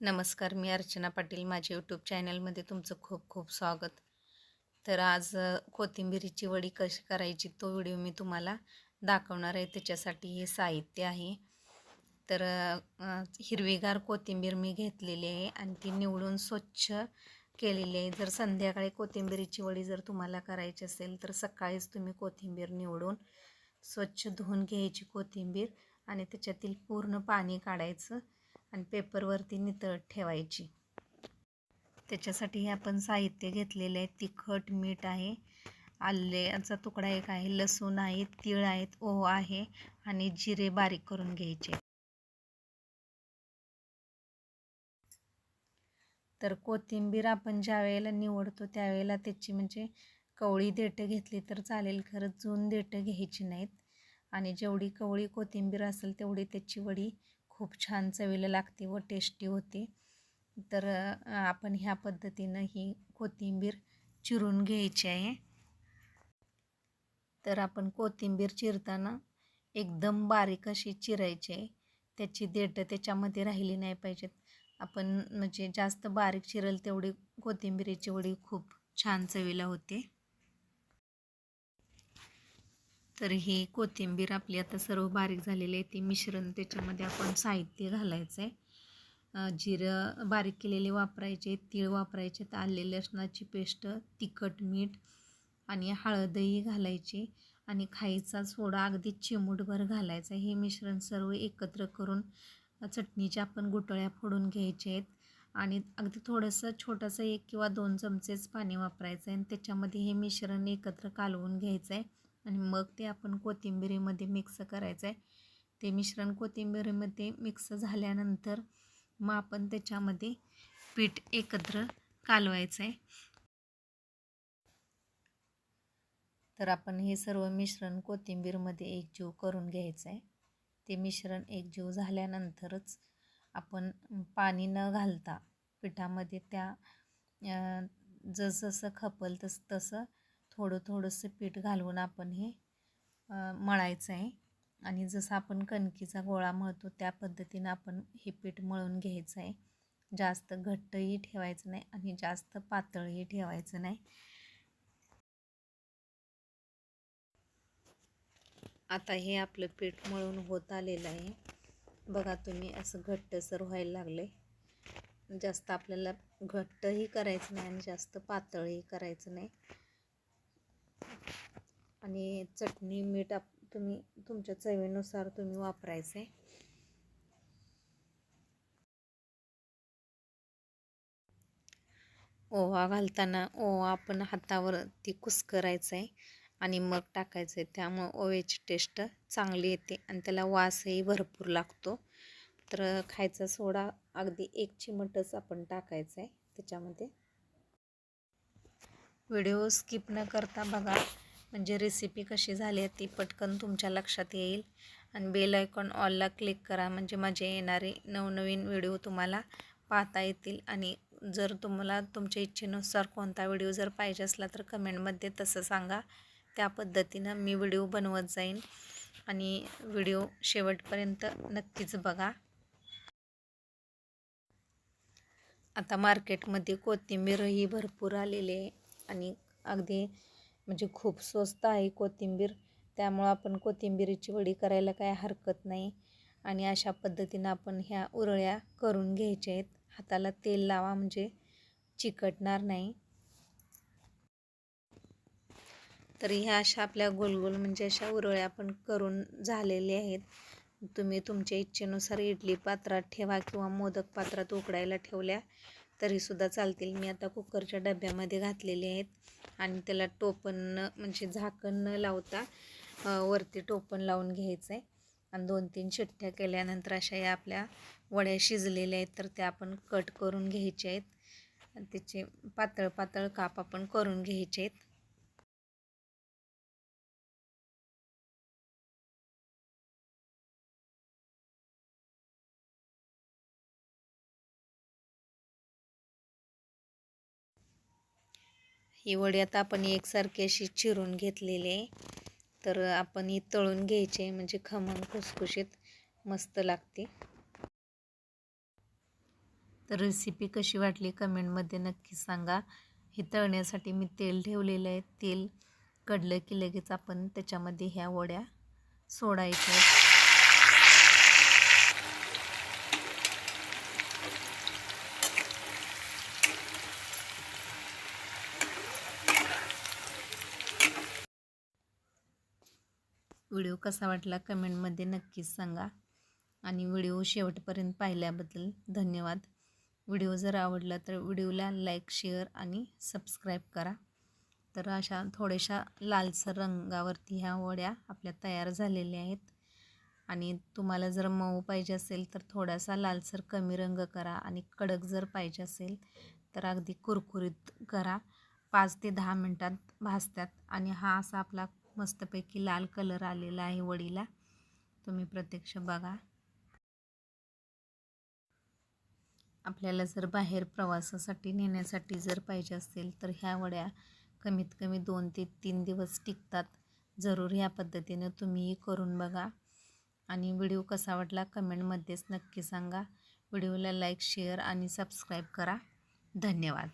नमस्कार मी अर्चना पाटील. माझ्या यूट्यूब चॅनलमध्ये तुमचं खूप खूप स्वागत. तर आज कोथिंबीरीची कोथिंबिरीची वडी कशी करायची तो व्हिडिओ मी तुम्हाला दाखवणार आहे. त्याच्यासाठी हे साहित्य आहे. तर हिरवीगार कोथिंबीर मी घेतलेली आहे आणि ती निवडून स्वच्छ केलेली आहे. जर संध्याकाळी कोथिंबिरीची वडी जर तुम्हाला करायची असेल तर सकाळीच तुम्ही कोथिंबीर निवडून स्वच्छ धुवून घ्यायची कोथिंबीर आणि त्याच्यातील पूर्ण पाणी काढायचं. आणि पेपरवरती नितळत ठेवायची. त्याच्यासाठी हे आपण साहित्य घेतलेले आहे. तिखट मीठ आहे. आल्याचा तुकडा एक आहे. लसूण आहे. तीळ आहेत. ओह आहे. आणि जिरे बारीक करून घ्यायचे. तर कोथिंबीर आपण ज्या वेळेला निवडतो त्यावेळेला त्याची म्हणजे कवळी देठं घेतली तर चालेल. खरं जून देठं घ्यायची नाहीत. आणि जेवढी कवळी कोथिंबीर असेल तेवढी त्याची वडी खूप छान चवीला लागते व टेस्टी होते. तर आपण ह्या पद्धतीनं ही कोथिंबीर चिरून घ्यायची आहे. तर आपण कोथिंबीर चिरताना एकदम बारीक अशी चिरायची आहे. त्याची देठं त्याच्यामध्ये राहिली नाही पाहिजेत. आपण म्हणजे जास्त बारीक चिरेल तेवढी कोथिंबीरीची वडी खूप छान चवीला होते. तर ही कोथिंबीर आपली आता सर्व बारीक झालेली आहे. ती मिश्रण त्याच्यामध्ये आपण साहित्य घालायचं आहे जिरं बारीक केलेले वापरायचे तीळ वापरायचे तर आले लसणाची पेस्ट तिखट मीठ आणि हळदही घालायची आणि खायचा सोडा अगदी चिमूटभर घालायचा. हे मिश्रण सर्व एकत्र करून चटणीच्या आपण गुटळ्या फोडून घ्यायचे आहेत. आणि अगदी थोडंसं छोटंसं एक किंवा दोन चमचेच पाणी वापरायचं आहे आणि त्याच्यामध्ये हे मिश्रण एकत्र कालवून घ्यायचं आहे आणि मग ते आपण कोथिंबिरीमध्ये मिक्स करायचं आहे ते मिश्रण कोथिंबिरीमध्ये मिक्स झाल्यानंतर मग आपण त्याच्यामध्ये पीठ एकत्र कालवायचं आहे तर आपण हे सर्व मिश्रण कोथिंबीरमध्ये एकजीव करून घ्यायचं आहे ते मिश्रण एकजीव झाल्यानंतरच आपण पाणी न घालता पिठामध्ये त्या जसजसं खपल तसं तसं थोडं थोडंसं पीठ घालून आपण हे मळायचं आहे. आणि जसं आपण कणकीचा गोळा मळतो त्या पद्धतीनं आपण हे पीठ मळून घ्यायचं आहे. जास्त घट्टही ठेवायचं नाही आणि जास्त पातळही ठेवायचं नाही. आता हे आपलं पीठ मळून होत आलेलं आहे. बघा तुम्ही असं घट्टसर व्हायला लागले जास्त आपल्याला घट्टही करायचं नाही आणि जास्त पातळही करायचं नाही. आणि चटणी मीठ आप तुम्ही तुमच्या चवीनुसार तुम्ही वापरायचं. आहे ओवा घालताना ओवा आपण हातावर ती कुस्करायचं आहे आणि मग टाकायचं आहे त्यामुळं ओव्याची टेस्ट चांगली येते आणि त्याला वासही भरपूर लागतो. तर खायचा सोडा अगदी एक चिमटच आपण टाकायचा आहे त्याच्यामध्ये. व्हिडिओ स्किप न करता बघा. म्हणजे रेसिपी कशी झाली आहे ती पटकन तुमच्या लक्षात येईल. आणि बेल आयकॉन ऑलला क्लिक करा. म्हणजे माझे येणारे नवनवीन व्हिडिओ तुम्हाला पाहता येतील. आणि जर तुम्हाला तुमच्या इच्छेनुसार कोणता व्हिडिओ जर पाहिजे असला तर कमेंटमध्ये तसं सांगा. त्या पद्धतीनं मी व्हिडिओ बनवत जाईन. आणि व्हिडिओ शेवटपर्यंत नक्कीच बघा. आता मार्केटमध्ये कोथिंबीरही भरपूर आलेली आहे. आणि अगदी म्हणजे खूप स्वस्त आहे कोथिंबीर. त्यामुळं आपण कोथिंबीरीची वडी करायला काय हरकत नाही. आणि अशा पद्धतीनं आपण ह्या उरळ्या करून घ्यायच्या आहेत. हाताला तेल लावा म्हणजे चिकटणार नाही. तर ह्या अशा आपल्या गोलगोल म्हणजे अशा उरळ्या आपण करून झालेल्या आहेत. तुम्ही तुमच्या इच्छेनुसार इडली पात्रात ठेवा किंवा मोदक पात्रात उकडायला ठेवल्या. तरीसुद्धा चालतील. मी आता कुकरच्या डब्यामध्ये घातलेले आहेत आणि त्याला टोपण म्हणजे झाकण न लावता वरती टोपण लावून घ्यायचं आहे आणि दोन तीन शिट्ट्या केल्यानंतर अशा या आपल्या वड्या शिजलेल्या आहेत तर त्या आपण कट करून घ्यायच्या आहेत. त्याचे पातळ पातळ काप आपण करून घ्यायचे आहेत. ही वडी आता आपण एकसारखी अशी चिरून घेतलेली आहे. तर आपण ही तळून घ्यायची म्हणजे खमण खुसखुशीत मस्त लागते. तर रेसिपी कशी वाटली कमेंटमध्ये नक्की सांगा. हे तळण्यासाठी मी तेल ठेवलेलं आहे. तेल कडलं की लगेच आपण त्याच्यामध्ये ह्या वड्या सोडायच्या व्हिडिओ कसा वाटला कमेंटमध्ये नक्कीच सांगा. आणि व्हिडिओ शेवटपर्यंत पाहिल्याबद्दल धन्यवाद. व्हिडिओ जर आवडला तर व्हिडिओला लाईक शेअर आणि सबस्क्राईब करा. तर अशा थोड्याशा लालसर रंगावरती ह्या वड्या आपल्या तयार झालेल्या आहेत. आणि तुम्हाला जर मऊ पाहिजे असेल तर थोडासा लालसर कमी रंग करा आणि कडक जर पाहिजे असेल तर अगदी कुरकुरीत करा. पाच ते दहा मिनटात भाजतात आणि हा असा आपला मस्तपैकी लाल कलर आलेला आहे वडीला. तुम्ही प्रत्यक्ष बघा. आपल्याला जर बाहेर प्रवासासाठी नेण्यासाठी जर पाहिजे असेल तर ह्या वड्या कमीत कमी दोन ते तीन दिवस टिकतात. जरूर ह्या पद्धतीनं तुम्हीही करून बघा. आणि व्हिडिओ कसा वाटला कमेंटमध्येच नक्की सांगा. व्हिडिओला लाईक शेअर आणि सबस्क्राईब करा. धन्यवाद.